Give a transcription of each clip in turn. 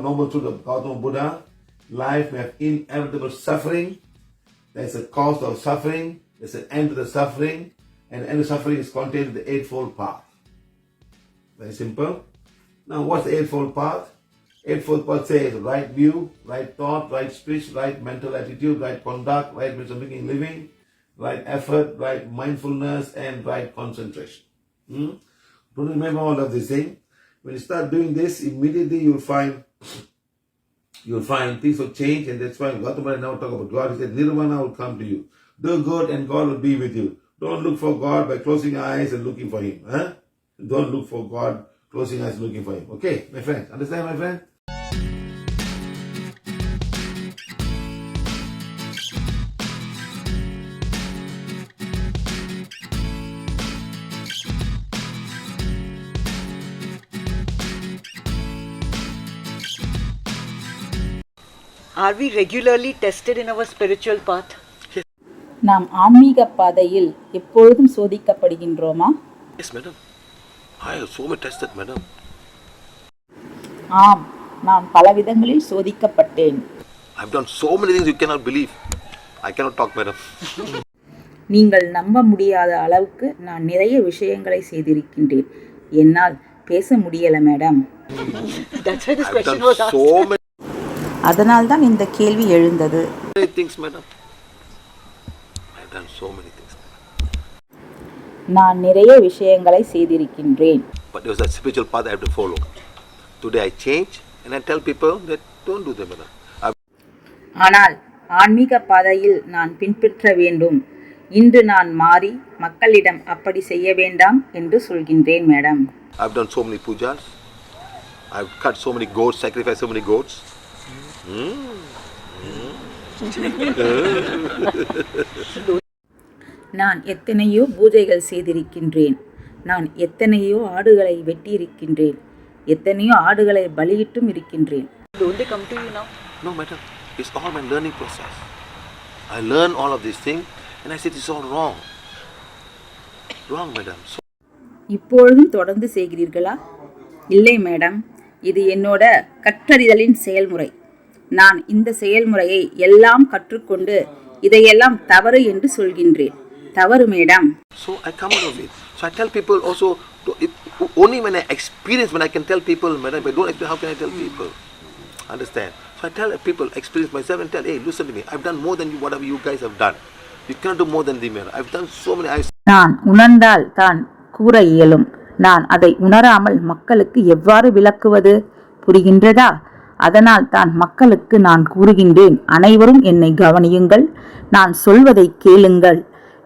Noble truth of Gautama Buddha, life may have inevitable suffering. There's a cause of suffering. There's an end to the suffering. And the end of suffering is contained in the Eightfold Path. Very simple. Now, what's the Eightfold Path? Eightfold Path says right view, right thought, right speech, right mental attitude, right conduct, right means of making living, right effort, right mindfulness, and right concentration. Hmm? Don't remember all of these things. When you start doing this, immediately you'll find you'll find things will change, and that's why Gautama now talk about God. He said, Nirvana will come to you. Do good, and God will be with you. Don't look for God by closing eyes and looking for Him. Huh? Don't look for God closing eyes looking for Him. Okay, my friend. Understand, my friend? Are we regularly tested in our spiritual path? நாம் ஆன்மீக பாதையில் எப்பொழுதும் சோதிக்கப்படுகின்றோமா Yes, madam. I have so much tested, madam. ஆம் நான் பலவிதங்களில் சோதிக்கப்பட்டேன் I've done so many things you cannot believe. I cannot talk, madam. நீங்கள் நம்ப முடியாத அளவுக்கு நான் நிறைய விஷயங்களை செய்திருக்கின்றேன் என்னால் பேச முடியல madam That's why this I've question done was asked. so many அதனால்தான் இந்த கேள்வி எழுந்தது things, madam. I've done so many things. நான் நிறைய விஷயங்களை செய்திருக்கின்றேன் But there was a spiritual path I have to follow. Today I change and I tell people that don't do that, madam. I've, ஆனால் ஆன்மீக பாதையில் நான் பின்பற்ற வேண்டும் இன்று நான் மாறி மக்களிடம் அப்படி செய்ய வேண்டாம் என்று சொல்கின்றேன் madam I've done so many pujas. I've cut so many goats, sacrificed so many goats. நான் எத்தனையோ பூஜைகள் செய்திருக்கின்றேன் நான் எத்தனையோ ஆடுகளை வெட்டியிருக்கின்றேன் எத்தனையோ ஆடுகளை பலியிட்டும் இருக்கின்றேன் Don't they come to you now? No, madam. It's all my learning process. I learn all of these things and I said it's all wrong. Wrong, madam. So இப்பொழுதும் தொடர்ந்து செய்கிறீர்களா இல்லை மேடம் இது என்னோட கற்றறிதலின் செயல்முறை நான் இந்த செயல்முறையை எல்லாம் கற்றுக்கொண்டு இதையெல்லாம் தவறு என்று சொல்கின்றேன் தவறு madam So I come out of it. So I tell people also, to, it, only when I experience, when I can tell people, madam, if I don't experience, how can I tell people? Understand? So I tell people, experience myself and tell, hey, listen to me. I've done more than you, whatever you guys have done. You cannot do more than the man. I've done so many. I've நான் உணர்ந்தால் தான் கூற இயலும் நான் அதை உணராமல் மக்களுக்கு எவ்வாறு விளக்குவது புரிகின்றதா அதனால் தான் மக்களுக்கு நான் கூறுகின்றேன் அனைவரும் என்னை கவனியுங்கள் நான் சொல்வதை கேளுங்கள்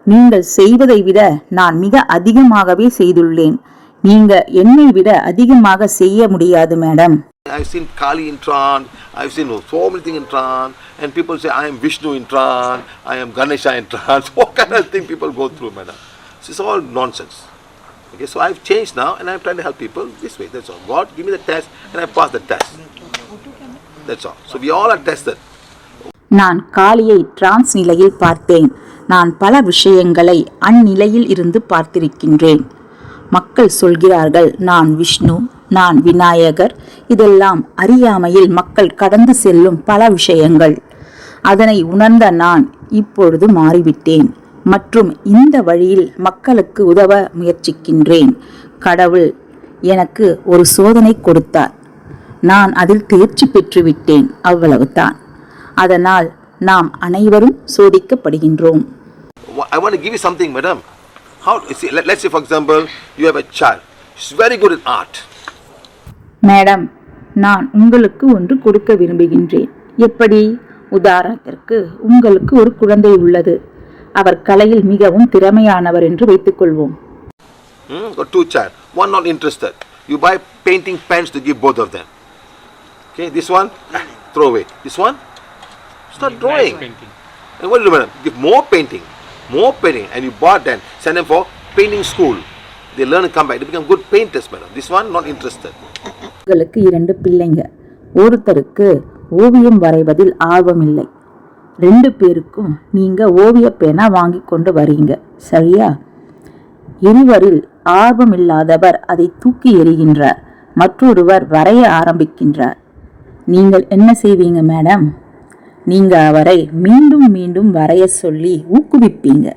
நீங்கள் செய்வதை விட நான் மிக அதிகமாகவே செய்துள்ளேன் நீங்க என்னை விட அதிகமாக செய்ய முடியாது madam I've seen Kali in Tran, I've seen so many things in Tran, and people say, I am Vishnu in Tran, I am Ganesha in Tran. So What kind of thing people go through, madam? So it's all nonsense. Okay, so I've changed now and I'm trying to help people this way. That's all. God, give me the test and I pass the test. நான் காளியை trans நிலையில் பார்த்தேன். நான் பல விஷயங்களை அந்நிலையில் இருந்து பார்த்திருக்கின்றேன். மக்கள் சொல்கிறார்கள் நான் விஷ்ணு நான் விநாயகர். இதெல்லாம் அறியாமையில் மக்கள் கடந்து செல்லும் பல விஷயங்கள். அதனை உணர்ந்த நான் இப்பொழுது மாறிவிட்டேன். மற்றும் இந்த வழியில் மக்களுக்கு உதவ முயற்சிக்கின்றேன். கடவுள் எனக்கு ஒரு சோதனை கொடுத்தார். நான் அதில் தேர்ச்சி பெற்றுவிட்டேன் அவ்வளவுதான் அதனால் நாம் அனைவரும் சோதிக்கப்படுகின்றோம் I want to give you something, madam. How, see, let, let's say, for example, you have a child. She's very good in art. Madam நான் உங்களுக்கு ஒன்று கொடுக்க விரும்புகின்றேன் எப்படி உதாரணத்திற்கு உங்களுக்கு ஒரு குழந்தை உள்ளது அவர் கலையில் மிகவும் திறமையானவர் என்று வைத்துக்கொள்வோம் Hmm? Got two child. One not interested. You buy painting pens to give both of them. Okay, this one, ah, throw away. This one, start drawing. And what do you do, madam? Give more painting, more painting, and you bought them. Send them for painting school. They learn and come back. They become good painters, madam. This one not interested. உங்களுக்கு இரண்டு பிள்ளைங்க ஒருத்தருக்கு ஓவியம் வரைவதில் ஆர்வம் இல்லை ரெண்டு பேருக்கும் நீங்க ஓவிய பேனா வாங்கி கொண்டு வரீங்க சரியா இருவரில் ஆர்வமில்லாதவர் அதை தூக்கி எறிகின்றார் மற்றொருவர் வரைய ஆரம்பிக்கின்றார் நீங்கள் என்ன செய்வீங்க மேடம் நீங்க அவரை மீண்டும் மீண்டும் வரைய சொல்லி ஊக்குவிப்பீங்க.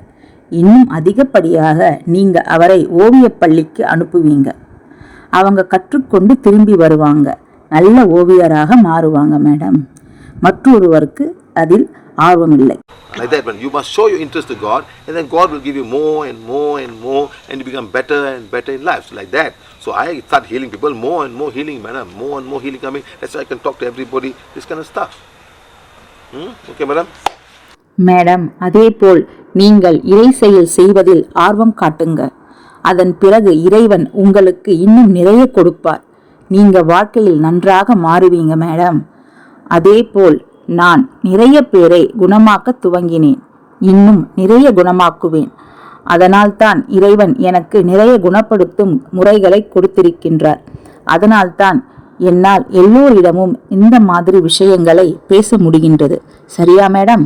இன்னும் அதிகப்படியாக நீங்க அவரை ஓவியப் பள்ளிக்கு அனுப்புவீங்க. அவங்க கற்றுக்கொண்டு திரும்பி வருவாங்க. நல்ல ஓவியராக மாறுவாங்க மேடம் மற்றொருவருக்கு அதில் ஆர்வமில்லை. Like that, when You must show your interest to God, and then God will give you more and more and more, and you become better and better in life. So like that. So I start healing people, more and more healing, madam. More and more healing coming. That's why I can talk to everybody, this kind of stuff. Hmm? Okay, madam? Madam அதேபோல் நீங்கள் இறை செயல் செய்வதில் ஆர்வம் காட்டுங்க அதன் பிறகு இறைவன் உங்களுக்கு இன்னும் நிறைய கொடுப்பார் நீங்க வாழ்க்கையில் நன்றாக மாறுவீங்க மேடம் அதேபோல் நான் நிறைய பேரை குணமாக்க துவங்கினேன் இன்னும் நிறைய குணமாக்குவேன் அதனால்தான் இறைவன் எனக்கு நிறைய குணப்படுத்தும் முறைகளை கொடுத்திருக்கின்றார். அதனால்தான் என்னால் எல்லோரிடமும் இந்த மாதிரி விஷயங்களை பேச முடிகின்றது. சரியா மேடம்?